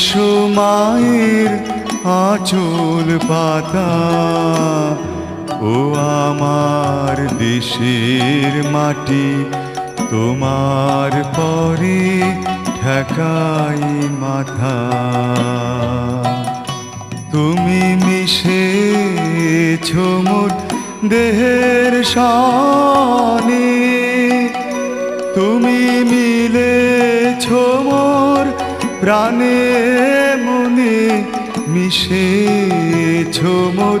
বিশ্ব মায়ের আঁচল পাতা। ও আমার দেশের মাটি, তোমার পরে ঠেকাই মাথা। তুমি মিশেছ মোর দেহের শানে, তুমি প্রাণে মনে মিশে মোর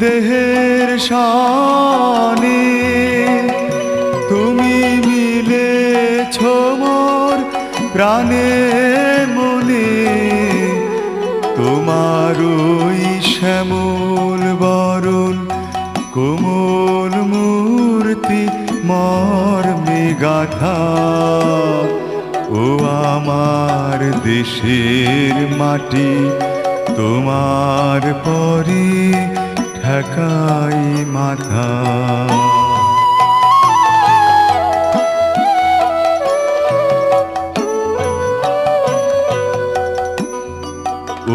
দেহের শানে। তুমি মিলে মোর প্রাণে মনে তোমার ওই শ্যামল বরণ, কোমল মূর্তি, মর্মে গাথা। ও আমার দেশের মাটি, তোমার পরে ঠেকাই মাথা।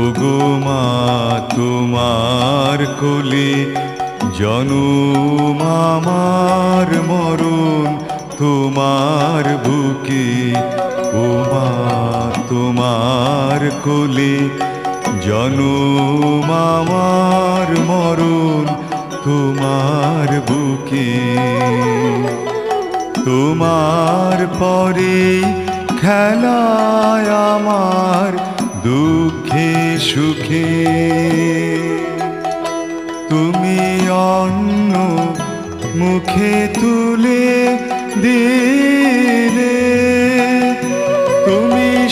ওগো মা, তোমার কোলে জনম আমার মরণ, তোমার বুকে ও মা তোমার কোলে জনম আমার মরণ তোমার বুকে। তোমার পরে খেলায় আমার দুঃখে সুখে। তুমি অন্য মুখে তুলে দিলে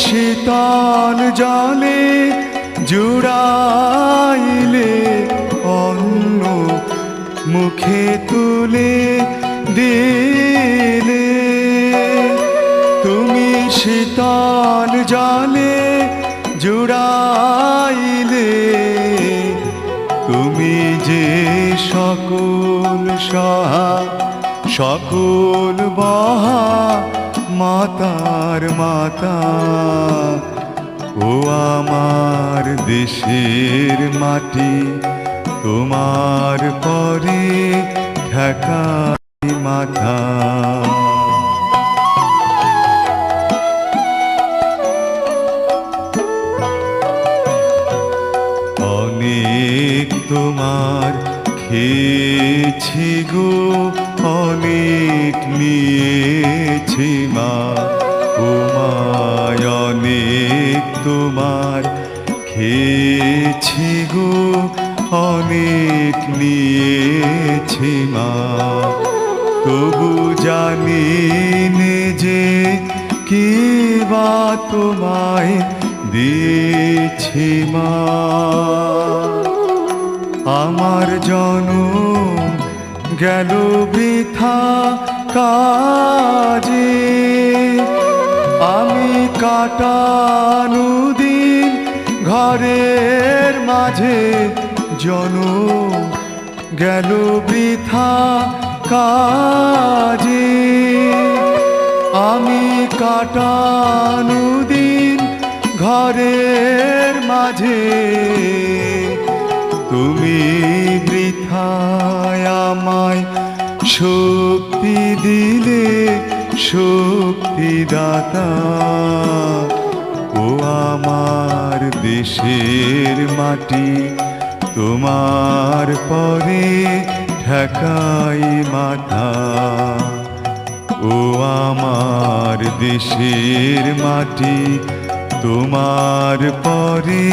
শীতল জলে জুড়াইলে অন্য মুখে তুলে দিলে। তুমি শীতল জলে জুড়াইলে, তুমি যে সকল সহা সকল বহা মাতার মাতা। ও আমার দেশের মাটি, তোমার পরে ঠেকাই মাথা। অনেক তোমার খেয়েছি গো অনেক নিয়েছি মা তোমায় অনেক তোমার খেয়েছি গো, অনেক নিয়েছি মা। তবু জানি যে কি বা তোমায় দিয়েছি মা। আমার জনম গেল বৃথা কাজে। আমি কাটানু দিন ঘরের মাঝে জনম। গেল বৃথা কাজে। আমি কাটানু দিন ঘরের মাঝে। তুমি শক্তি দিলে শক্তি দাতা ও আমার দেশের মাটি তোমার পরে ঠেকাই মাথা ও আমার দেশের মাটি তোমার পরে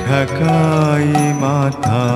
ঠেকাই মাথা